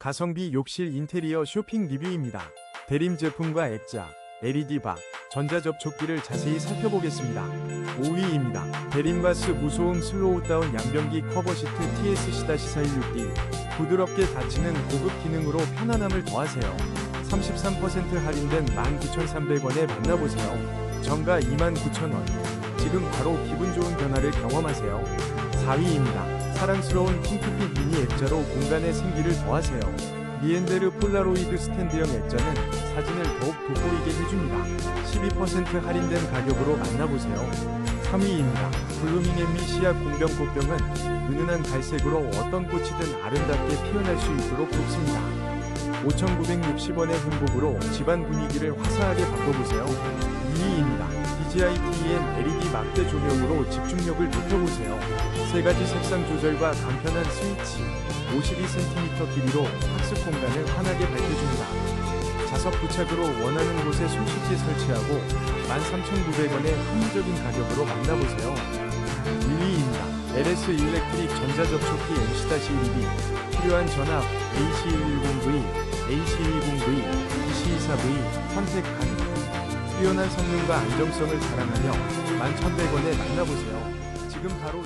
가성비 욕실 인테리어 쇼핑 리뷰입니다. 대림 제품과 액자, LED 박, 전자접촉기를 자세히 살펴보겠습니다. 5위입니다. 대림바스 무소음 슬로우 다운 양변기 커버 시트 TS-416D 부드럽게 닫히는 고급 기능으로 편안함을 더하세요. 33% 할인된 19,300원에 만나보세요. 정가 29,000원. 지금 바로 기분 좋은 변화를 경험하세요. 4위입니다. 사랑스러운 핑크빛 미니 액자로 공간에 생기를 더하세요. 리엔데르 폴라로이드 스탠드형 액자는 사진을 더욱 돋보이게 해줍니다. 12% 할인된 가격으로 만나보세요. 3위입니다. 블루밍 엠미 시약 공병 꽃병은 은은한 갈색으로 어떤 꽃이든 아름답게 피어날 수 있도록 돕습니다. 5,960원의 행복으로 집안 분위기를 화사하게 바꿔보세요. 2위입니다. DJI TN LED 막대 조명으로 집중력을 높여보세요. 세 가지 색상 조절과 간편한 스위치, 52cm 길이로 학습 공간을 환하게 밝혀줍니다. 자석 부착으로 원하는 곳에 손쉽게 설치하고 13,900원의 합리적인 가격으로 만나보세요. 1위입니다. LS 일렉트릭 전자접촉기 MC-1이 필요한 전압 AC110V, AC120V, DC24V 선택 가능. 뛰어난 성능과 안정성을 자랑하며 11,100원에 만나보세요. 지금 바로